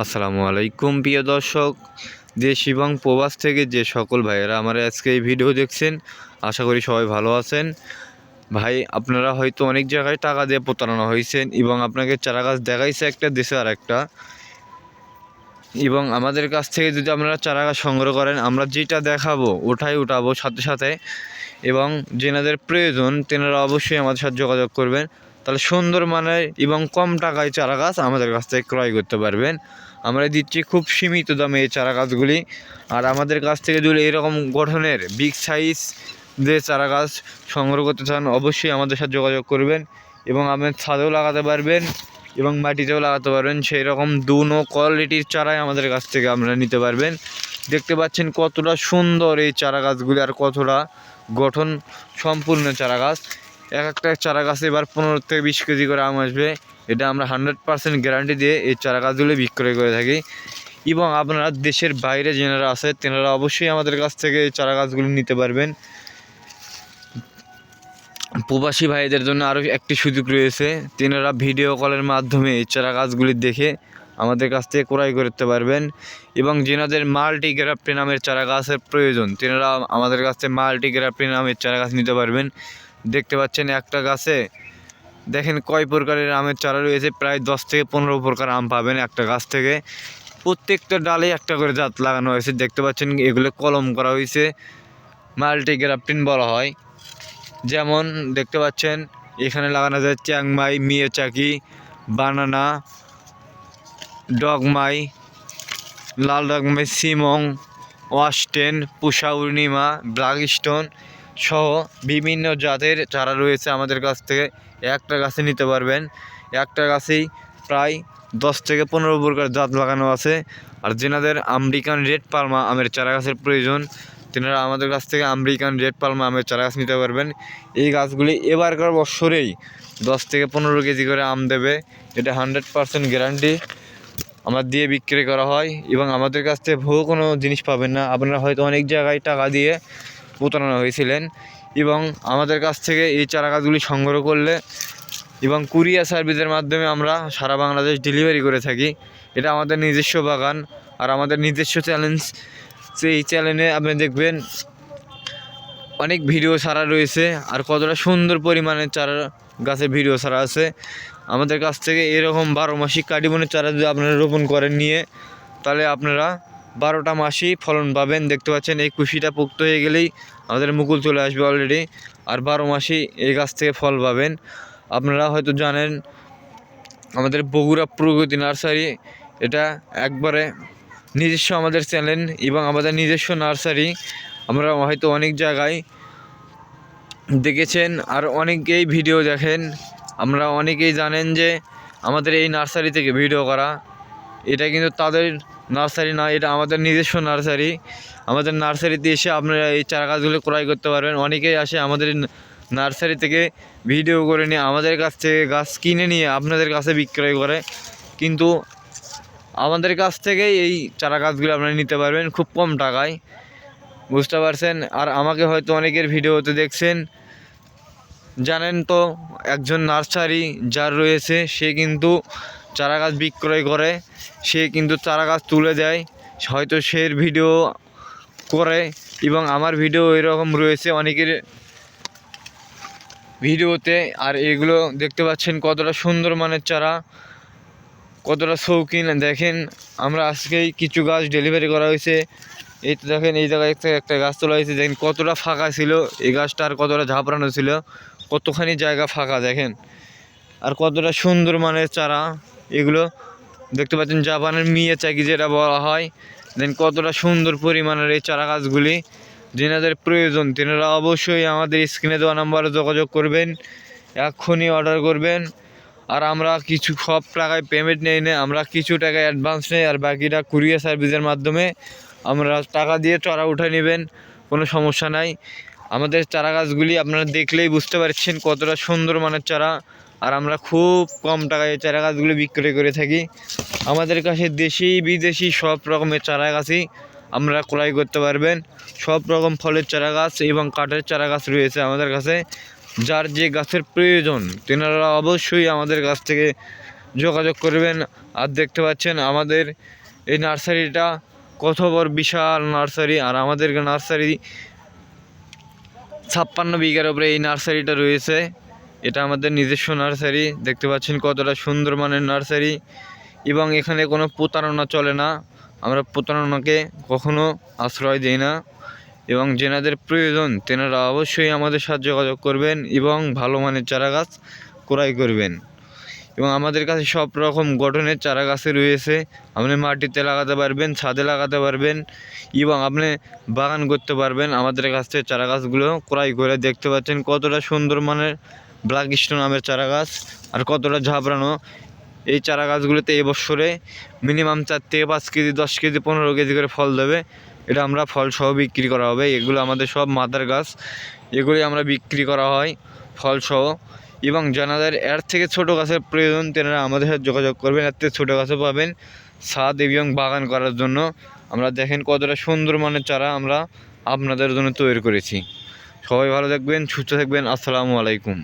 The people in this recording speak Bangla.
আসসালামু আলাইকুম, প্রিয় দর্শক। দেশ এবং প্রবাস থেকে যে সকল ভাইয়েরা আমার আজকে এই ভিডিও দেখছেন, আশা করি সবাই ভালো আছেন। ভাই, আপনারা হয়তো অনেক জায়গায় টাকা দিয়ে প্রতারণা হয়েছেন এবং আপনাকে চারা গাছ দেখাইছে একটা, দেশে আর একটা এবং আমাদের কাছ থেকে যদি আপনারা চারা গাছ সংগ্রহ করেন, আমরা যেটা দেখাবো ওঠাই উঠাবো সাথে সাথে। এবং যেনাদের প্রয়োজন, তেনারা অবশ্যই আমাদের সাথে যোগাযোগ করবেন। তাহলে সুন্দর মানের এবং কম টাকায় চারা গাছ আমাদের কাছ থেকে ক্রয় করতে পারবেন। আমরা দিচ্ছি খুব সীমিত দামে এই চারা গাছগুলি। আর আমাদের কাছ থেকে যদি এরকম গঠনের বিগ সাইজ যে চারা গাছ সংগ্রহ করতে চান, অবশ্যই আমাদের সাথে যোগাযোগ করবেন এবং আপনার ছাদেও লাগাতে পারবেন এবং মাটিতেও লাগাতে পারবেন। সেই রকম দুনো কোয়ালিটির চারাই আমাদের কাছ থেকে আপনারা নিতে পারবেন। দেখতে পাচ্ছেন কতটা সুন্দর এই চারা গাছগুলি আর কতটা গঠন সম্পূর্ণ চারা গাছ। এক একটা চারা গাছে এবার পনেরো থেকে বিশ কেজি করে আম আসবে। এটা আমরা হান্ড্রেড পার্সেন্ট গ্যারান্টি দিয়ে এই চারা গাছগুলি বিক্রয় করে থাকি। এবং আপনারা দেশের বাইরে যেনারা আছে, তেনারা অবশ্যই আমাদের কাছ থেকে এই চারা গাছগুলি নিতে পারবেন। প্রবাসী ভাইদের জন্য আরও একটি সুযোগ রয়েছে। তেনারা ভিডিও কলের মাধ্যমে এই চারা গাছগুলি দেখে আমাদের কাছ থেকে ক্রয় করতে পারবেন। এবং যেনাদের মাল্টি গ্রাফ্টি নামের চারা গাছের প্রয়োজন, তেনারা আমাদের কাছ থেকে মাল্টি গ্রাফ্টি নামের চারা গাছ নিতে পারবেন। দেখতে পাচ্ছেন একটা গাছে। দেখেন কয় প্রকারের আমের চারা রয়েছে, প্রায় দশ থেকে পনেরো প্রকার আম পাবেন একটা গাছ থেকে। প্রত্যেকটা ডালে একটা করে জাত লাগানো হয়েছে, দেখতে পাচ্ছেন এগুলো কলম করা হয়েছে মাল্টি গ্রাফটিন বলা হয়। যেমন দেখতে পাচ্ছেন, এখানে লাগানো যায় চ্যাংমাই, মিয়াচাকি, বানানা, ডগমাই, লাল ডগমাই, সিমং, ওয়াস্টেন, পুষা পূর্ণিমা ব্ল্যাকস্টোন সহ বিভিন্ন জাতের চারা রয়েছে আমাদের কাছ থেকে। একটা গাছে নিতে পারবেন। একটা গাছেই প্রায় দশ থেকে পনেরো প্রকার জাত লাগানো আছে। আর যেনাদের আমেরিকান রেড পালমা আমের চারা গাছের প্রয়োজন, তেনারা আমাদের কাছ থেকে আমেরিকান রেড পালমা আমের চারা গাছ নিতে পারবেন। এই গাছগুলি এবারকার বছরেই দশ থেকে পনেরো কেজি করে আম দেবে। এটা হান্ড্রেড পারসেন্ট গ্যারান্টি। আমরা দিয়ে বিক্রি করা হয় এবং আমাদের কাছ থেকে ভুয়ো কোনো জিনিস পাবেন না। আপনারা হয়তো অনেক জায়গায় টাকা দিয়ে প্রতারণা হয়েছিলেন এবং আমাদের কাছ থেকে এই চারা গাছগুলি সংগ্রহ করলে এবং কুরিয়ার সার্ভিসের মাধ্যমে আমরা সারা বাংলাদেশ ডেলিভারি করে থাকি। এটা আমাদের নিজস্ব বাগান আর আমাদের নিজস্ব চ্যালেঞ্জ সেই চ্যানেলে আপনি দেখবেন অনেক ভিডিও ছাড়া রয়েছে আর কতটা সুন্দর পরিমাণে চারা গাছের ভিডিও ছাড়া আছে। আমাদের কাছ থেকে এরকম বারো মাসিক কাটিবনের চারা যদি আপনারা রোপণ করেন নিয়ে, তাহলে আপনারা বারোটা মাসই ফলন পাবেন। দেখতে পাচ্ছেন এই কুশিটা পোক্ত হয়ে গেলেই আমাদের মুকুল চলে আসবে অলরেডি আর বারো মাসই এই গাছ থেকে ফল পাবেন। আপনারা হয়তো জানেন, আমাদের বগুড়া প্রগতি নার্সারি, এটা একবারে নিজস্ব আমাদের চ্যানেল এবং আমাদের নিজস্ব নার্সারি। আমরা হয়তো অনেক জায়গায় দেখেছেন আর অনেকেই ভিডিও দেখেন। আমরা অনেকেই জানেন যে আমাদের এই নার্সারি থেকে ভিডিও করা, এটা কিন্তু তাদের নার্সারি না, এটা আমাদের নিজস্ব নার্সারি। আমাদের নার্সারিতে এসে আপনারা এই চারা গাছগুলো ক্রয় করতে পারবেন। অনেকেই আসে আমাদের নার্সারি থেকে ভিডিও করে নিয়ে আমাদের কাছ থেকে গাছ কিনে নিয়ে আপনাদের কাছে বিক্রয় করে। কিন্তু আমাদের কাছ থেকেই এই চারা গাছগুলো আপনারা নিতে পারবেন খুব কম টাকায়। বুঝতে পারছেন? আর আমাকে হয়তো অনেকের ভিডিওতে দেখছেন। জানেন তো, একজন নার্সারি যার রয়েছে, সে কিন্তু চারা গাছ বিক্রয় করে, সে কিন্তু চারা গাছ তুলে দেয়। হয়তো সে ভিডিও করে এবং আমার ভিডিও এরকম রয়েছে অনেকের ভিডিওতে। আর এগুলো দেখতে পাচ্ছেন কতটা সুন্দর মানের চারা, কতটা শৌখিন। দেখেন, আমরা আজকেই কিছু গাছ ডেলিভারি করা হয়েছে। এই তো দেখেন, এই জায়গায় একটা একটা গাছ তোলা হয়েছে। দেখেন, কতটা ফাঁকা ছিল এই গাছটা আর কতটা ঝাঁপড়ানো ছিল। কতখানি জায়গা ফাঁকা, দেখেন। আর কতটা সুন্দর মানের চারা। এগুলো দেখতে পাচ্ছেন, জাপানের মিয়ে চাকি যেটা বলা হয়। দেন কতটা সুন্দর পরিমাণের এই চারা গাছগুলি। যেনাদের প্রয়োজন, তেনারা অবশ্যই আমাদের স্ক্রিনে দেওয়া নাম্বারে যোগাযোগ করবেন, এক্ষুনি অর্ডার করবেন। আর আমরা কিছু সব টাকায় পেমেন্ট নেই না, আমরা কিছু টাকা অ্যাডভান্স নেই, আর বাকিটা কুরিয়ার সার্ভিসের মাধ্যমে আমরা টাকা দিয়ে চারা উঠে নেবেন, কোনো সমস্যা নাই। আমাদের চারা গাছগুলি আপনারা দেখলেই বুঝতে পারছেন কতটা সুন্দর মানের চারা। আর আমরা খুব কম টাকায় চারা গাছগুলি বিক্রয় করে থাকি। আমাদের কাছে দেশি, বিদেশি সব রকমের চারা গাছই আমরা ক্রয় করতে পারবেন। সব রকম ফলের চারা গাছ এবং কাঠের চারা গাছ রয়েছে আমাদের কাছে। যার যে গাছের প্রয়োজন, তেনারা অবশ্যই আমাদের কাছ থেকে যোগাযোগ করবেন। আর দেখতে পাচ্ছেন আমাদের এই নার্সারিটা কত বড় বিশাল নার্সারি। আর আমাদের নার্সারি ছাপ্পান্ন বিঘার উপরে এই নার্সারিটা রয়েছে। এটা আমাদের নিজস্ব নার্সারি, দেখতে পাচ্ছেন কতটা সুন্দর মানের নার্সারি। এবং এখানে কোনো প্রতারণা চলে না। আমরা প্রতারণাকে কখনো আশ্রয় দিই না। এবং যেনাদের প্রয়োজন, তেনারা অবশ্যই আমাদের সাথে যোগাযোগ করবেন এবং ভালো মানের চারা গাছ ক্রয় করবেন। এবং আমাদের কাছে সব রকম গঠনের চারা গাছে রয়েছে। আপনি মাটিতে লাগাতে পারবেন, ছাদে লাগাতে পারবেন, এবং আপনি বাগান করতে পারবেন। আমাদের কাছ থেকে চারা গাছগুলো ক্রয় করে দেখতে পাচ্ছেন কতটা সুন্দর মানের ব্ল্যাক স্টোন আমের চারা গাছ আর কতটা ঝাবড়ানো, এই চারা গাছগুলোতে এবছরে মিনিমাম চার থেকে পাঁচ কেজি, দশ কেজি, পনেরো কেজি করে ফল দেবে। এটা আমরা ফল সহ বিক্রি করা হবে। এগুলো আমাদের সব মাদার গাছ। এগুলি আমরা বিক্রি করা হয় ফল সহ এবং যাদের এর থেকে ছোটো গাছের প্রয়োজন তেনারা আমাদের সাথে যোগাযোগ করবেন। এর থেকে ছোটো গাছও পাবেন ছাদ এবং বাগান করার জন্য। আমরা দেখেন কতটা সুন্দর মানের চারা আমরা আপনাদের জন্য তৈরি করেছি। সবাই ভালো থাকবেন, সুস্থ থাকবেন। আসসালামু আলাইকুম।